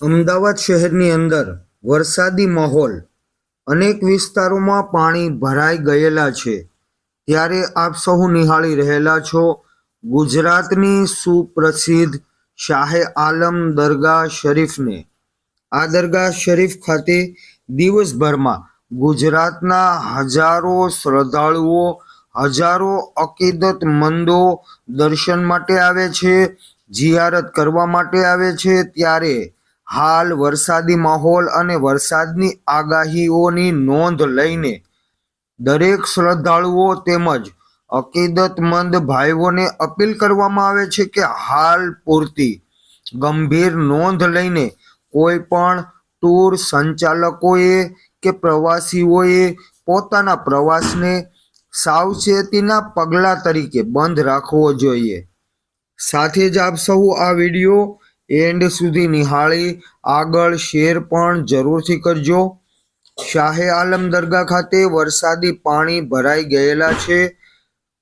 અમદાવાદ શહેરની અંદર વરસાદી માહોલ અનેક વિસ્તારોમાં પાણી ભરાઈ ગયેલા છે. ત્યારે આપ સહુ નિહાળી રહેલા છો ગુજરાતની સુપ્રસિદ્ધ શાહે આલમ દરગાહ શરીફને. આ દરગાહ શરીફ ખાતે દિવસભરમાં ગુજરાતના હજારો શ્રદ્ધાળુઓ, હજારો અકીદતમંદો દર્શન માટે આવે છે, જિયારત કરવા માટે આવે છે. ત્યારે હાલ વરસાદી માહોલ અને વરસાદની આગાહીઓની નોંધ લઈને દરેક શ્રદ્ધાળુઓ તેમજ અકીદતમંદ ભાઈઓને અપીલ કરવામાં આવે છે કે હાલ પૂરતી ગંભીર નોંધ લઈને કોઈ પણ ટૂર સંચાલકોએ કે પ્રવાસીઓએ પોતાના પ્રવાસને સાવચેતીના પગલાં તરીકે બંધ રાખવો જોઈએ. સાથે જ આપ સૌ આ વીડિયો એન્ડ સુધી નિહાળી આગળ શેર પણ જરૂરથી કરજો. શાહે આલમ દરગાહ ખાતે વરસાદી પાણી ભરાઈ ગયેલા છે.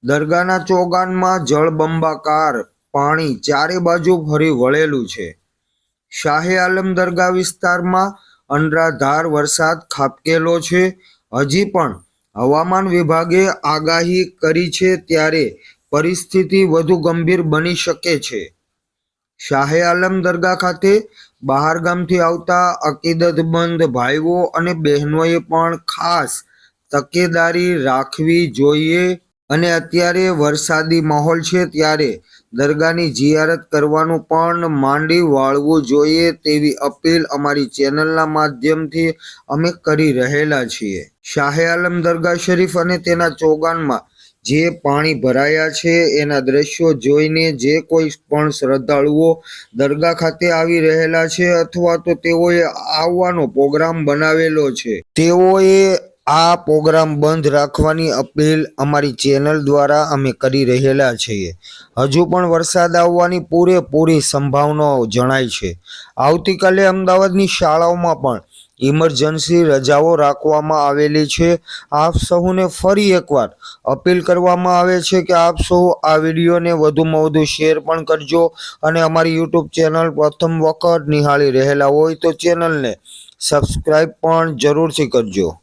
દરગાહના ચોગાનમાં જળબંબાકાર પાણી ચારે બાજુ ફરી વળેલું છે. શાહે આલમ દરગાહ વિસ્તારમાં અનરાધાર વરસાદ ખાબકેલો છે. હજી પણ હવામાન વિભાગે આગાહી કરી છે ત્યારે પરિસ્થિતિ વધુ ગંભીર બની શકે છે. શાહે આલમ દરગાહ ખાતે બહારગામથી આવતા અકીદતબંધ ભાઈઓ અને બહેનોએ પણ ખાસ તકેદારી રાખવી જોઈએ અને અત્યારે વરસાદી માહોલ છે ત્યારે દરગાહની જિયારત કરવાનું પણ માંડી વાળવું જોઈએ તેવી અપીલ અમારી ચેનલના માધ્યમથી અમે કરી રહેલા છીએ. શાહે આલમ દરગાહ શરીફ અને તેના ચોગાનમાં જે પાણી ભરાયા છે, એના દ્રશ્યો જોઈને જે કોઈ પણ શ્રદ્ધાળુઓ દરગાહ ખાતે આવી રહેલા છે અથવા તો તેઓએ આવવાનો પ્રોગ્રામ બનાવેલો છે. તેઓએ આ પ્રોગ્રામ બંધ રાખવાની અપીલ અમારી ચેનલ દ્વારા અમે કરી રહેલા છીએ. હજુ પણ વરસાદ આવવાની પૂરેપૂરી સંભાવનાઓ જણાય છે. આવતીકાલે અમદાવાદની શાળાઓમાં પણ ઇમરજન્સી રજાઓ રાખવામાં આવેલી છે. આપ સહુને ફરી એકવાર અપીલ કરવામાં આવે છે કે આપ સૌ આ વિડીયોને વધુમાં વધુ શેર પણ કરજો અને અમારી યુટ્યુબ ચેનલ પ્રથમ વખત નિહાળી રહેલા હોય તો ચેનલને સબસ્ક્રાઈબ પણ જરૂરથી કરજો.